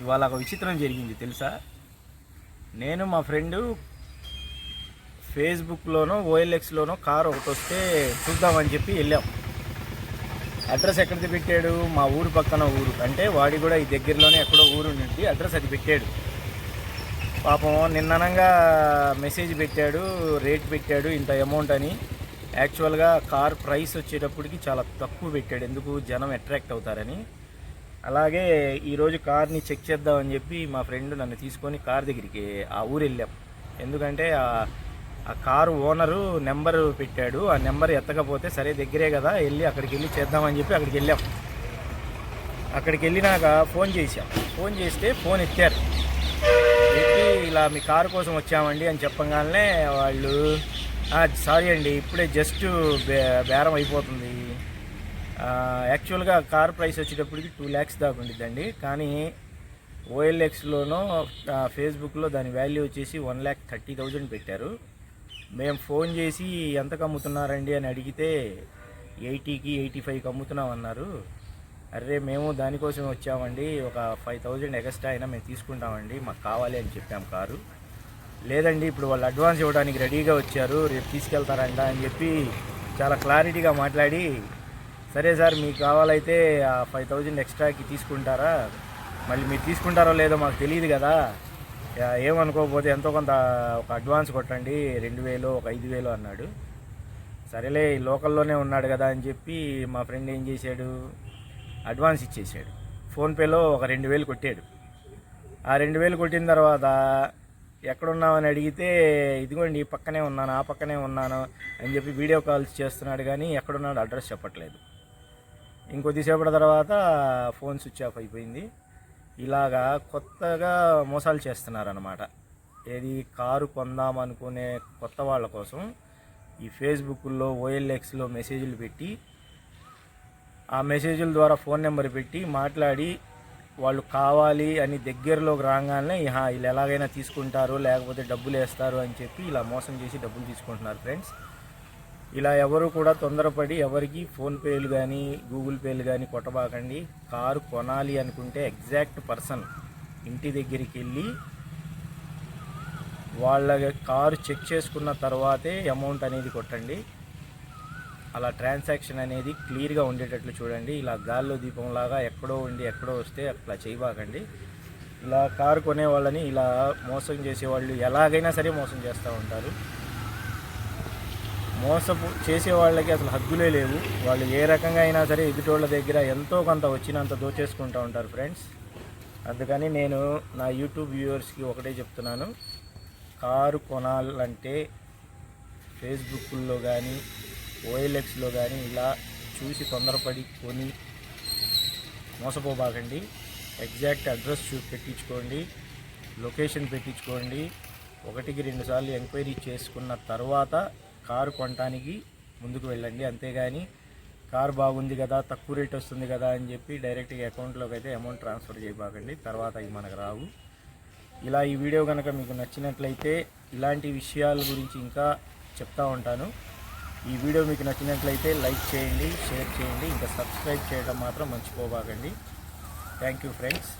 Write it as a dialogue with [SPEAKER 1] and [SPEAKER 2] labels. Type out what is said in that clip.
[SPEAKER 1] ఇవాళ ఒక విచిత్రం జరిగింది తెలుసా? నేను మా ఫ్రెండు ఫేస్బుక్లోనో ఓఎల్ఎక్స్లోనో కార్ ఒకటి వస్తే చూద్దామని చెప్పి వెళ్ళాం. అడ్రస్ ఎక్కడిది పెట్టాడు? మా ఊరు పక్కన ఊరు. అంటే వాడి కూడా ఈ దగ్గరలోనే ఎక్కడో ఊరు నుండి అడ్రస్ అది పెట్టాడు. పాపం నిన్ననంగా మెసేజ్ పెట్టాడు రేట్ పెట్టాడు ఇంత అమౌంట్ అని. యాక్చువల్గా కార్ ప్రైస్ వచ్చేటప్పటికి చాలా తక్కువ పెట్టాడు. ఎందుకు? జనం అట్రాక్ట్ అవుతారని. అలాగే ఈరోజు కార్ని చెక్ చేద్దామని చెప్పి మా ఫ్రెండ్ నన్ను తీసుకొని కార్ దగ్గరికి ఆ ఊరు వెళ్ళాం. ఎందుకంటే ఆ- కారు ఓనరు నెంబర్ పెట్టాడు. ఆ నెంబర్ ఎత్తకపోతే సరే దగ్గరే కదా వెళ్ళి అక్కడికి వెళ్ళి చేద్దామని చెప్పి అక్కడికి వెళ్ళాం. అక్కడికి వెళ్ళినాక ఫోన్ చేశాం. ఫోన్ చేస్తే ఫోన్ ఎత్తారు. ఎత్తి ఇలా మీ కారు కోసం వచ్చామండి అని చెప్పగానే వాళ్ళు సారీ అండి ఇప్పుడే జస్ట్ బే బేరం అయిపోతుంది. యాక్చువల్గా కార్ ప్రైస్ వచ్చేటప్పటికి టూ ల్యాక్స్ దాకా ఉండిద్దండి. కానీ ఓఎల్ఎక్స్లోనో ఫేస్బుక్లో దాని వాల్యూ వచ్చేసి వన్ ల్యాక్ థర్టీ థౌజండ్ పెట్టారు. మేము ఫోన్ చేసి ఎంతకు అమ్ముతున్నారండి అని అడిగితే ఎయిటీకి ఎయిటీ ఫైవ్కి అమ్ముతున్నాం అన్నారు. అరే మేము దానికోసం వచ్చామండి. ఒక ఫైవ్ థౌజండ్ ఎక్స్ట్రా అయినా మేము తీసుకుంటామండి. మాకు కావాలి అని చెప్పాం కారు. లేదండి ఇప్పుడు వాళ్ళు అడ్వాన్స్ ఇవ్వడానికి రెడీగా వచ్చారు. రేపు తీసుకెళ్తారంట అని చెప్పి చాలా క్లారిటీగా మాట్లాడి సరే సార్ మీకు కావాలైతే ఆ ఫైవ్ థౌజండ్ ఎక్స్ట్రాకి తీసుకుంటారా? మళ్ళీ మీరు తీసుకుంటారో లేదో మాకు తెలియదు కదా. ఏమనుకోకపోతే ఎంతో కొంత ఒక అడ్వాన్స్ కొట్టండి. రెండు వేలు ఒక ఐదు వేలు అన్నాడు. సరేలే ఈ లోకల్లోనే ఉన్నాడు కదా అని చెప్పి మా ఫ్రెండ్ ఏం చేశాడు? అడ్వాన్స్ ఇచ్చేసాడు ఫోన్పేలో ఒక రెండు వేలు కొట్టాడు. ఆ రెండు వేలు కొట్టిన తర్వాత ఎక్కడున్నామని అడిగితే ఇదిగోండి ఈ పక్కనే ఉన్నాను ఆ పక్కనే ఉన్నాను అని చెప్పి వీడియో కాల్స్ చేస్తున్నాడు కానీ ఎక్కడున్నాడు అడ్రస్ చెప్పట్లేదు. ఇంకొద్దిసేపటి తర్వాత ఫోన్ స్విచ్ ఆఫ్ అయిపోయింది. ఇలాగా కొత్తగా మోసాలు చేస్తున్నారనమాట ఏది కారు కొందాం అనుకునే కొత్త వాళ్ళ కోసం ఈ ఫేస్బుక్లో ఓఎల్ఎక్స్లో మెసేజ్లు పెట్టి ఆ మెసేజ్ల ద్వారా ఫోన్ నెంబర్ పెట్టి మాట్లాడి వాళ్ళు కావాలి అని దగ్గరలోకి రాగానే "ఇహా, వీళ్ళు ఎలాగైనా తీసుకుంటారు లేకపోతే డబ్బులు వేస్తారు అని చెప్పి ఇలా మోసం చేసి డబ్బులు తీసుకుంటున్నారు ఫ్రెండ్స్. ఇలా ఎవరు కూడా తొందరపడి ఎవరికి ఫోన్పేలు కానీ గూగుల్ పేలు కానీ కొట్టబాకండి. కారు కొనాలి అనుకుంటే ఎగ్జాక్ట్ పర్సన్ ఇంటి దగ్గరికి వెళ్ళి వాళ్ళ కారు చెక్ చేసుకున్న తర్వాతే అమౌంట్ అనేది కొట్టండి. అలా ట్రాన్సాక్షన్ అనేది క్లియర్గా ఉండేటట్లు చూడండి. ఇలా గాల్లో దీపంలాగా ఎక్కడో ఉండి ఎక్కడో వస్తే అట్లా చేయబాకండి. ఇలా కారు కొనే వాళ్ళని ఇలా మోసం చేసేవాళ్ళు ఎలాగైనా సరే మోసం చేస్తూ ఉంటారు. మోసపు చేసే వాళ్ళకి అసలు హద్దులే లేవు. వాళ్ళు ఏ రకంగా అయినా సరే ఎదుటోళ్ళ దగ్గర ఎంతో కొంత వచ్చినంత దోచేసుకుంటూ ఉంటారు ఫ్రెండ్స్. అందుకని నేను నా యూట్యూబ్ వ్యూవర్స్కి ఒకటే చెప్తున్నాను. కారు కొనాలంటే ఫేస్బుక్లో కానీ ఓఎల్ఎక్స్లో కానీ ఇలా చూసి తొందరపడి కొని మోసపోబాకండి. ఎగ్జాక్ట్ అడ్రస్ చూ పెట్టించుకోండి. లొకేషన్ పెట్టించుకోండి. ఒకటికి రెండుసార్లు ఎంక్వైరీ చేసుకున్న తర్వాత కారు కొనడానికి ముందుకు వెళ్ళండి. అంతేగాని కారు బాగుంది కదా తక్కువ రేట్ వస్తుంది కదా అని చెప్పి డైరెక్ట్గా అకౌంట్లోకి అయితే అమౌంట్ ట్రాన్స్ఫర్ చేయబాకండి. తర్వాత అవి మనకు రావు. ఇలా ఈ వీడియో కనుక మీకు నచ్చినట్లయితే ఇలాంటి విషయాల గురించి ఇంకా చెప్తా ఉంటాను. ఈ వీడియో మీకు నచ్చినట్లయితే లైక్ చేయండి షేర్ చేయండి. ఇంకా సబ్స్క్రైబ్ చేయడం మాత్రం మర్చిపోబాకండి. Thank you friends.